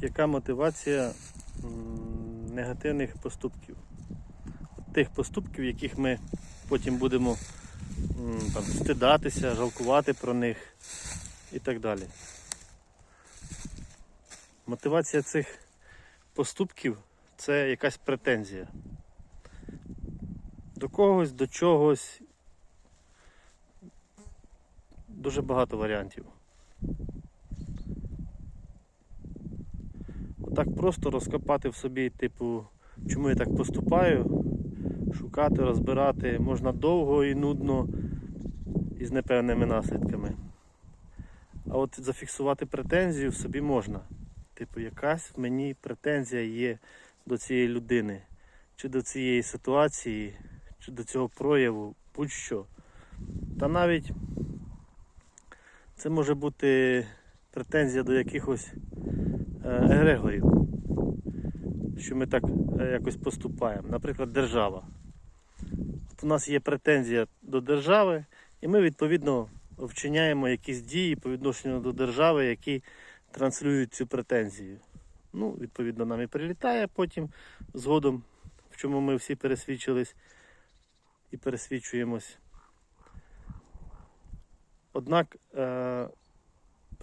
яка мотивація негативних поступків. Тих поступків, яких ми потім будемо там, стидатися, жалкувати про них і так далі. Мотивація цих поступків це якась претензія. До когось, до чогось. Дуже багато варіантів. Отак просто розкопати в собі, типу, чому я так поступаю, шукати, розбирати можна довго і нудно і з непевними наслідками. А от зафіксувати претензію в собі можна. Типу, якась в мені претензія є до цієї людини, чи до цієї ситуації, чи до цього прояву, будь-що. Та навіть це може бути претензія до якихось егрегорів, що ми так е, якось поступаємо. Наприклад, держава. От у нас є претензія до держави, і ми відповідно вчиняємо якісь дії по відношенню до держави, які транслюють цю претензію. Ну, відповідно, нам і прилітає потім згодом, в чому ми всі пересвідчились і пересвідчуємось. Однак е,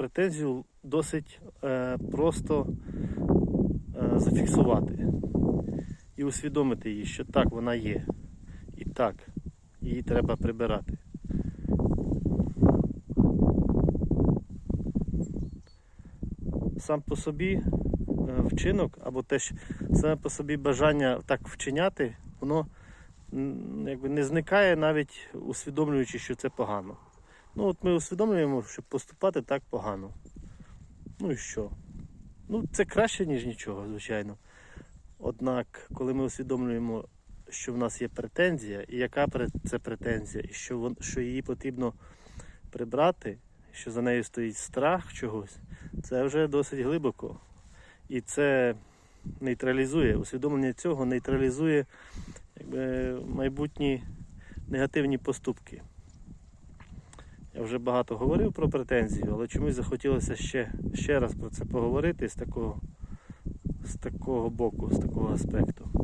претензію досить е, просто е, зафіксувати і усвідомити її, що так вона є. І так, її треба прибирати. Сам по собі е, вчинок або те, що саме по собі бажання так вчиняти, воно якби не зникає навіть усвідомлюючи, що це погано. Ну от ми усвідомлюємо, що поступати так погано. Ну і що? Ну, це краще, ніж нічого, звичайно. Однак, коли ми усвідомлюємо, що в нас є претензія, і яка це претензія, і що, вон, що її потрібно прибрати, що за нею стоїть страх чогось, це вже досить глибоко. І це нейтралізує, усвідомлення цього нейтралізує якби, майбутні негативні поступки. Я вже багато говорив про претензію, але чомусь захотілося ще, ще раз про це поговорити з такого, з такого боку, з такого аспекту.